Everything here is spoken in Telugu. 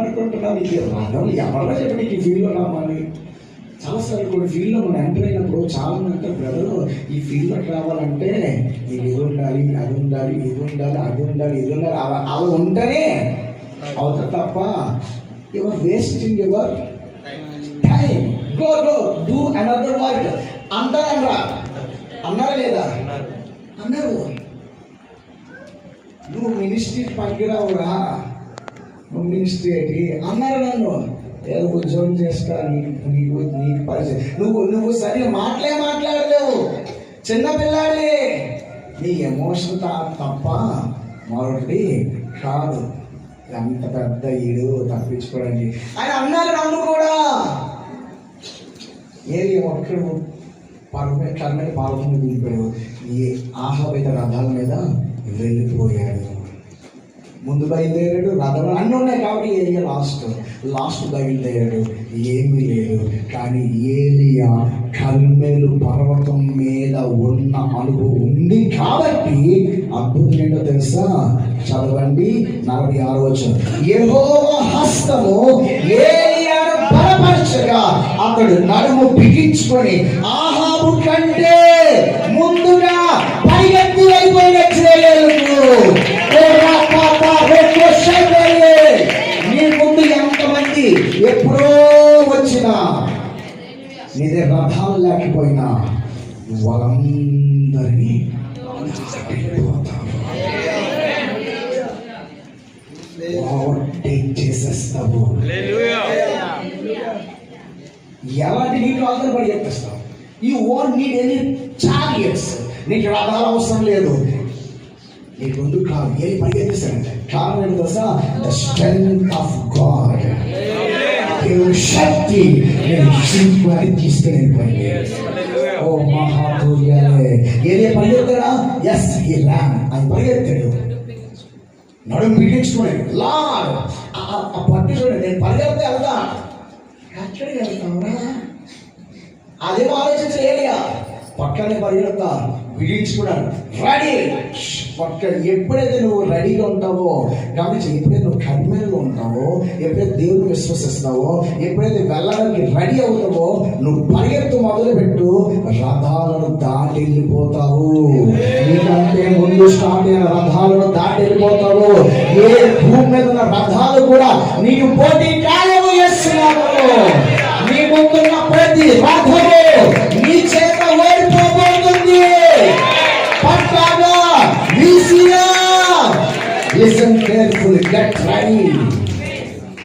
అనుకుంటున్నావు నీకు రావడం ఎవరో చెప్పి నీకు ఈ ఫీల్డ్లో రావాలి చాలాసార్లు కొన్ని ఫీల్డ్లో మనం ఎంటర్ అయినప్పుడు చాలా మంది అంటారు బ్రదర్ ఈ ఫీల్డ్లోకి రావాలంటే నీకు ఇది ఉండాలి అది ఉండాలి ఇది ఉండాలి అది ఉండాలి ఇది ఉండాలి. అలా అలా ఉంటేనే అవుతుంది తప్ప your wasting your time go go do another work అంటారా అన్నారా? లేదా? అన్నారు. నువ్వు మినిస్ట్రీ పనికి రావురా మినిస్ట్రీ ఏంటి అన్నారు నన్ను ఏదో ఉద్యోగం చేస్తా నీకు నీకు నీకు పరిచయం నువ్వు నువ్వు సరిగా మాటలే మాట్లాడలేవు. చిన్నపిల్లాడే నీ ఎమోషన్ తప్ప మరొకటి కాదు. అంత పెద్ద ఈడు తప్పించుకోవడానికి. ఆయన అన్నారు నన్ను కూడా. ఏది ఒక్కడు పరమే కర్మని పాల్గొని దిగిపోయాడు ఈ ఆహ్వాయిత రథాల మీద వెళ్ళిపోయాడు. ముందు బయలుదేరాడు రథం అన్నీ ఉన్నాయి కాబట్టి ఏరియా లాస్ట్ లాస్ట్ బయలుదేరాడు ఏమీ లేదు. కానీ ఏలియా కల్మేలు పర్వతం మీద ఉన్న అనుభవం ఉంది కాబట్టి అద్భుతం ఏంటో తెలుసా? చదవండి నలభై ఆరు వచ్చిన ఏహో హస్తము ఏలియాను బలపరచగా అతడు నడుము బిగించుకొని ఆహాబు కంటే ముందుగా పరిగెత్తి అయిపోయిన చేయలేదు నీ ముందు ఎంతమంది ఎప్పుడో వచ్చినా నీదే రథాలు లేకపోయినా వాళ్ళందరినీ చేసేస్తావు? ఎలాంటి నీళ్ళు ఆధారపడి చెప్పేస్తావు. You want need any chariots నీకు రథాలు అవసరం లేదు. నీకు ముందు కాదు ఏది పరిగెత్తిస్తానంటే కారణం ఏంటి తెలుసా? ద స్ట్రెంగ్త్ ఆఫ్ గాడ్ దేవుని శక్తి నేను సింపుల్ తీసుకుని వెళ్ళిపోయింది ఓ మహాపూర్యాలే ఏదే పరిగెత్తాడా ఎస్ ఈ ల్యాన్ అది పరిగెత్తాడు నడుము పిలిచుకుని లాడ్ ఆ పట్టు చూడండి నేను పరిగెత్తే వెళ్తా ఎక్కడికి వెళ్తావురా అదే ఆలోచించిన ఏరియా పక్కనే పరిగెత్తా బిగించుకున్నాడు రెడీ! పక్క ఎప్పుడైతే నువ్వు రెడీగా ఉంటావో గమనించి ఎప్పుడైతే నువ్వు కర్మేలుగా ఉంటావో ఎప్పుడైతే దేవుని విశ్వసిస్తావో ఎప్పుడైతే వెళ్ళడానికి రెడీ అవుతావో నువ్వు పరిగెత్తు మొదలుపెట్టు. రథాలను దాటి వెళ్ళిపోతావు. నీకంటే ముందు స్టార్ట్ అయిన రథాలను దాటి వెళ్ళిపోతావు. ఏ భూమి మీద ఉన్న రథాలు కూడా నీకు పోటీ కాయము చేస్తున్నావు. నీ ముందున్న ప్రతి రథ Listen carefully, get ready.